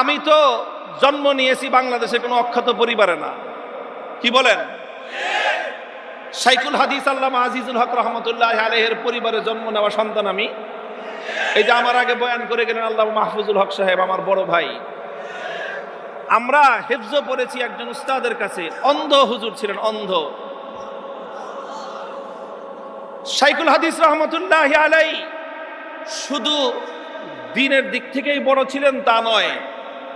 আমি তো জন্ম নিয়েছি বাংলাদেশে, কোনো অখ্যাত পরিবারে না। কি বলেন? সাইকুল হাদিস আল্লাহ আজিজুল হক রহমতুল্লাহ আলহের পরিবারে জন্ম নেওয়া সন্তান আমি। এই যে আমার আগে বয়ান করে গেলেন আল্লাহ মাহফুজুল হক সাহেব, আমার বড় ভাই। আমরা হেফজ পড়েছি একজন উস্তাদের কাছে, অন্ধ হুজুর ছিলেন, অন্ধ। সাইকুল হাদিস রহমতুল্লাহ আলাই শুধু দিনের দিক থেকেই বড় ছিলেন তা নয়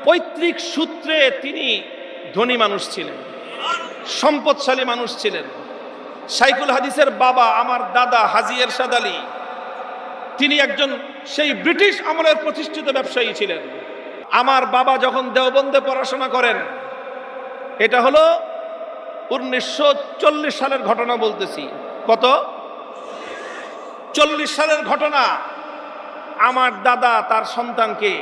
পৈতৃক সূত্রে তিনি ধনী মানুষ ছিলেন, সম্পদশালী মানুষ ছিলেন। সাইকুল হাদিসের বাবা আমার দাদা হাজি এরশাদ আলী, তিনি একজন সেই ব্রিটিশ আমলের প্রতিষ্ঠিত ব্যবসায়ী ছিলেন। আমার বাবা যখন দেওবন্দে পড়াশোনা করেন, এটা হলো উনিশশো চল্লিশ সালের ঘটনা বলতেছি। কত? চল্লিশ সালের ঘটনা। আমার দাদা তার সন্তানকে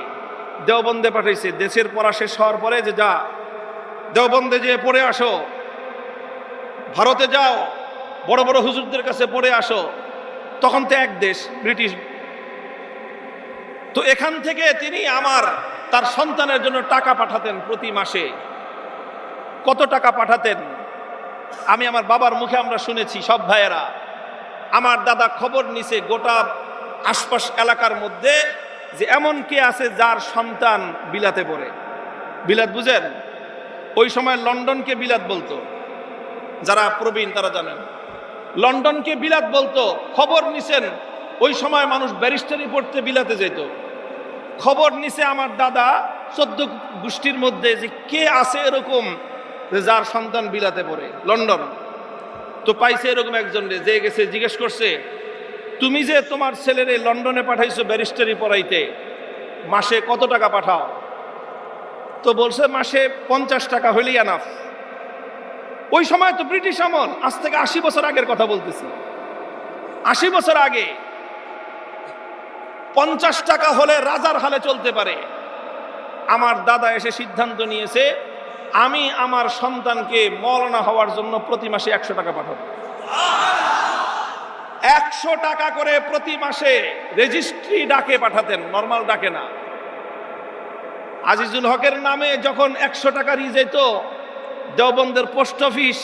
দেওবন্দে পাঠাইছে। দেশের পড়া শেষ হওয়ার পরে যে যা, দেওবন্দে যে পড়ে আসো, ভারতে যাও, বড় বড় হুজুরদের কাছে পড়ে আসো, তখন তো এক দেশ, ব্রিটিশ। তো এখান থেকে তিনি আমার, তার সন্তানের জন্য টাকা পাঠাতেন প্রতি মাসে। কত টাকা পাঠাতেন? আমি আমার বাবার মুখে আমরা শুনেছি, সব ভাইয়েরা। আমার দাদা খবর নিছে গোটা আশপাশ এলাকার মধ্যে যে এমন কে আছে যার সন্তান বিলাতে পড়ে। বিলাত বুঝেন? ওই সময় লন্ডনকে বিলাত বলতো। যারা প্রবীণ তারা জানেন। লন্ডনকে বিলাত বলতো, খবর নিছেন, ওই সময় মানুষ ব্যারিস্টারি পড়তে বিলাতে যেত। খবর নিছে আমার দাদা চোদ্দ গোষ্ঠীর মধ্যে যে কে আছে এরকম যার সন্তান বিলাতে পড়ে, লন্ডন। তো পাইছে এরকম একজন যে গেছে, জিজ্ঞেস করছে তুমি যে তোমার ছেলেরে লন্ডনে পাঠাইছো ব্যারিস্টারি পড়াইতে, মাসে কত টাকা পাঠাও? তো বলছে, মাসে পঞ্চাশ টাকা হইলেই আনাফ ওই সময় তো ব্রিটিশ আমল, আজ থেকে আশি বছর আগের কথা বলতেছি। আশি বছর আগে পঞ্চাশ টাকা হলে রাজার হালে চলতে পারে। আমার দাদা এসে সিদ্ধান্ত নিয়েছে, আমি আমার সন্তানকে মরনা হওয়ার জন্য প্রতি মাসে একশো টাকা পাঠাবো। একশো টাকা করে প্রতি মাসে রেজিস্ট্রি ডাকে পাঠাতেন, নর্মাল ডাকে না। আজিজুল হকের নামে যখন একশো টাকা ই যেত, দেওবন্দের পোস্ট অফিস,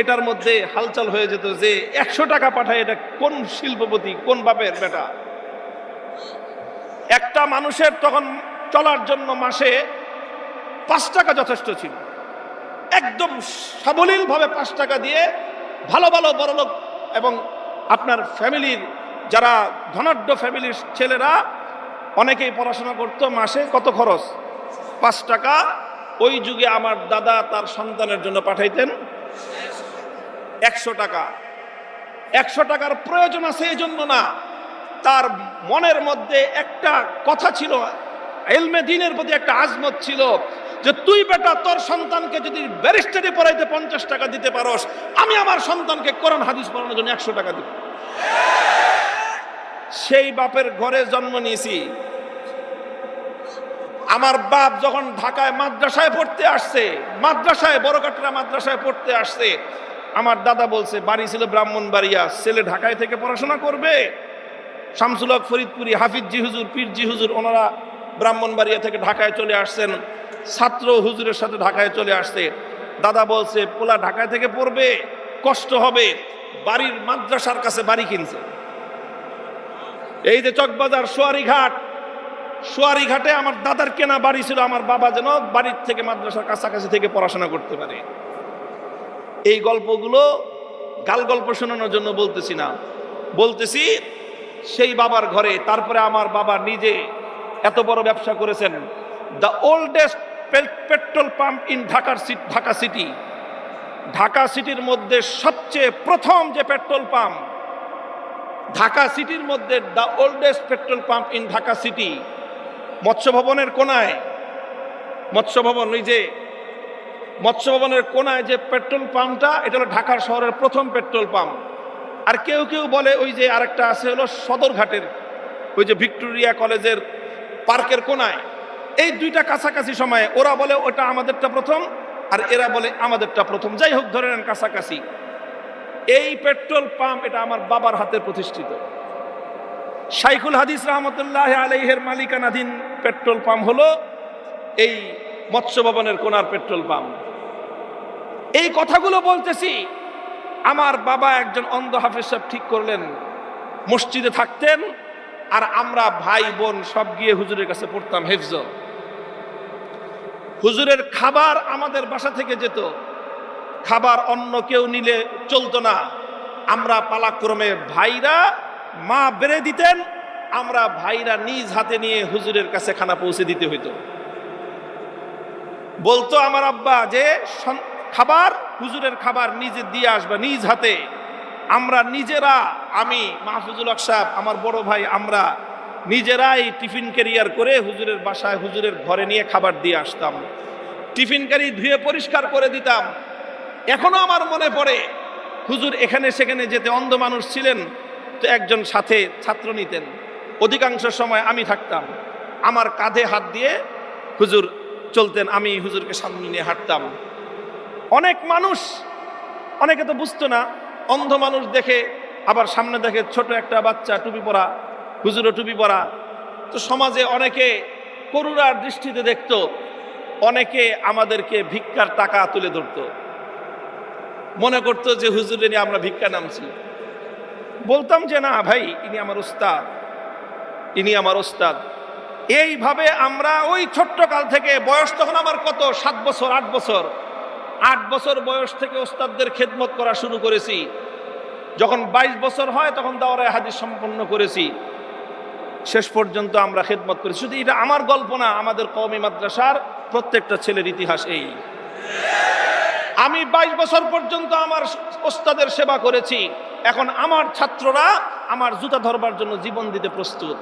এটার মধ্যে হালচাল হয়ে যেত যে একশো টাকা পাঠায় এটা কোন শিল্পপতি, কোন বাপের বেটা? একটা মানুষের তখন চলার জন্য মাসে পাঁচ টাকা যথেষ্ট ছিল। একদম সাবলীলভাবে পাঁচ টাকা দিয়ে ভালো ভালো বড়লোক এবং আপনার ফ্যামিলির, যারা ধনাঢ্য ফ্যামিলির ছেলেরা, অনেকেই পড়াশোনা করতো, মাসে কত খরচ? পাঁচ টাকা। ওই যুগে আমার দাদা তার সন্তানের জন্য পাঠাইতেন একশো টাকা। একশো টাকার প্রয়োজন আছে এই জন্য না। তার মনের মধ্যে একটা কথা ছিল, এলমে দিনের প্রতি একটা আজমত ছিল যে তুই বেটা, তোর সন্তানকে যদি ব্যারিস্টারি পড়াইতে পঞ্চাশ টাকা দিতে পারস, আমি আমার সন্তানকে কোরআন হাদিস পড়ানোর জন্য একশো টাকা দিব। সেই বাপের ঘরে জন্ম নিয়েছি। আমার বাপ যখন ঢাকায় মাদ্রাসায় পড়তে আসছে, মাদ্রাসায় বড়কাটরা মাদ্রাসায় পড়তে আসছে, আমার দাদা বলছে, বাড়ি ছিল ব্রাহ্মণ ব্রাহ্মণবাড়িয়া, ছেলে ঢাকায় থেকে পড়াশোনা করবে। শামসুল হক ফরিদপুরি, হাফিজ জি হুজুর, পীর জি হুজুর, ওনারা ব্রাহ্মণবাড়িয়া থেকে ঢাকায় চলে আসছেন। ছাত্র হুজুরের সাথে ঢাকায় চলে আসছে। দাদা বলছে, পোলা ঢাকায় থেকে পড়বে, কষ্ট হবে, বাড়ির মাদ্রাসার কাছে বাড়ি কিনছে। এই যে চকবাজার সোয়ারি ঘাট সোয়ারি ঘাটে আমার দাদার কেনা বাড়ি ছিল, আমার বাবা যেন বাড়ির থেকে মাদ্রাসার কাছাকাছি থেকে পড়াশোনা করতে পারে। এই গল্পগুলো গাল গল্প শোনানোর জন্য বলতেছি না। বলতেছি, সেই বাবার ঘরে, তারপরে আমার বাবা নিজে এত বড় ব্যবসা করেছেন। The oldest petrol pump in ঢাকার ঢাকা সিটি ঢাকা সিটির মধ্যে সবচেয়ে প্রথম যে পেট্রোল পাম্প ঢাকা সিটির মধ্যে the oldest petrol pump in Dhaka city মৎস্য ভবনের কোনায় মৎস্য ভবন ওই যে মৎস্য ভবনের কোনায় যে পেট্রোল পাম্পটা এটা হলো ঢাকার শহরের প্রথম পেট্রোল পাম্প আর কেউ কেউ বলে, ওই যে আরেকটা আছে হলো সদরঘাটের, ওই যে ভিক্টোরিয়া কলেজের পার্কের কোনায়। এই দুইটা কাছাকাছি সময়ে ওরা বলে, ওটা আমাদেরটা প্রথম, আর এরা বলে, আমাদেরটা প্রথম। যাই হোক, ধরে নেন কাছাকাছি। এই পেট্রোল পাম্প, এটা আমার বাবার হাতে প্রতিষ্ঠিত। শাইখুল হাদিস রহমতুল্লাহ আলাইহের মালিকানাধীন পেট্রোল পাম্প হলো এই মৎস্য ভবনের কোনার পেট্রোল পাম্প। এই কথাগুলো বলতেছি, আমার বাবা একজন অন্ধ হাফেজ সাহেব ঠিক করলেন। মসজিদে থাকতেন আর আমরা ভাই বোন সব গিয়ে হুজুরের কাছে পড়তাম, হেফজ। হুজুরের খাবার আমাদের বাসা থেকে যেত। খাবার অন্য কেউ নিলে চলতো না। আমরা পালাক্রমে ভাইরা মা বেড়ে দিতেন, আমরা ভাইরা নিজ হাতে নিয়ে হুজুরের কাছে খানা পৌঁছে দিতে হইতো। বলতো আমার আব্বা যে খাবার, হুজুরের খাবার নিজে দিয়ে আসবে, নিজ হাতে। আমরা নিজেরা, আমি মাহফুজুল হক সাহেব, আমার বড় ভাই আমরা নিজেরাই টিফিন ক্যারিয়ার করে হুজুরের বাসায় হুজুরের ঘরে নিয়ে খাবার দিয়ে আসতাম। টিফিন ক্যারি ধুয়ে পরিষ্কার করে দিতাম। এখনও আমার মনে পড়ে, হুজুর এখানে সেখানে যেতে অন্ধ মানুষ ছিলেন, তো একজন সাথে ছাত্র নিতেন। অধিকাংশ সময় আমি থাকতাম। আমার কাঁধে হাত দিয়ে হুজুর চলতেন, আমি হুজুরকে সামনে নিয়ে হাঁটতাম। অনেক মানুষ, অনেকে তো বুঝতো না অন্ধ মানুষ দেখে, আবার সামনে দেখে ছোট একটা বাচ্চা টুপি পরা, হুজুরও টুপি পরা। তো সমাজে অনেকে করুণার দৃষ্টিতে দেখত, অনেকে আমাদেরকে ভিক্ষার টাকা তুলে ধরতো। মনে করতো যে, হুজুরে নিয়ে আমরা ভিক্ষা নামছি। বলতাম যে, না ভাই, ইনি আমার ওস্তাদ ইনি আমার ওস্তাদ এইভাবে আমরা ওই ছোট্ট কাল থেকে, বয়স তখন আমার কত? সাত বছর, আট বছর। আট বছর বয়স থেকে ওস্তাদদের খেদমত করা শুরু করেছি। যখন বাইশ বছর হয়, তখন দাওরায় হাদিস সম্পন্ন করেছি। শেষ পর্যন্ত আমরা খেদমত করেছি শুধু এটা আমার গল্প না, আমাদের কওমি মাদ্রাসার প্রত্যেকটা ছেলের ইতিহাস এই। আমি বাইশ বছর পর্যন্ত আমার ওস্তাদের সেবা করেছি। এখন আমার ছাত্ররা আমার জুতা ধরবার জন্য জীবন দিতে প্রস্তুত।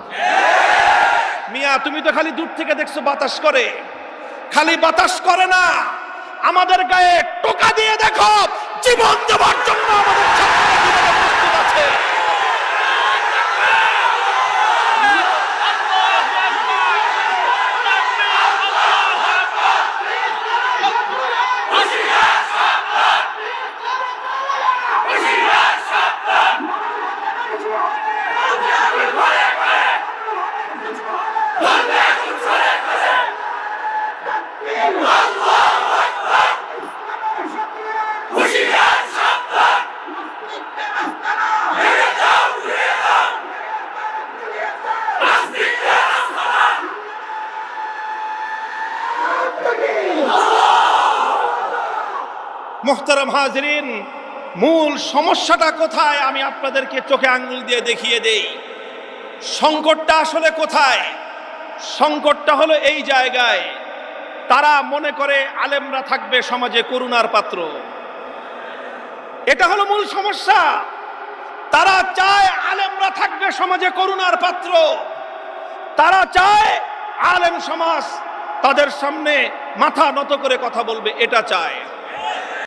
মিয়া, তুমি তো খালি দূর থেকে দেখছ বাতাস করে। খালি বাতাস করে না। আমাদের গায়ে টোকা দিয়ে দেখো জীবন দেওয়ার জন্য আমাদের ছাত্ররা জীবনে প্রস্তুত আছে। মোহতারাম হাজরিন, মূল সমস্যাটা কোথায় আমি আপনাদেরকে চোখে আঙ্গুল দিয়ে দেখিয়ে দেই? সংকটটা আসলে কোথায়? সংকটটা হলো এই জায়গায়। তারা মনে করে আলেমরা থাকবে সমাজে করুণার পাত্র। এটা হলো মূল সমস্যা। তারা চায় আলেমরা থাকবে সমাজে করুণার পাত্র। তারা চায় আলেম সমাজ তাদের সামনে মাথা নত করে কথা বলবে, এটা চায়।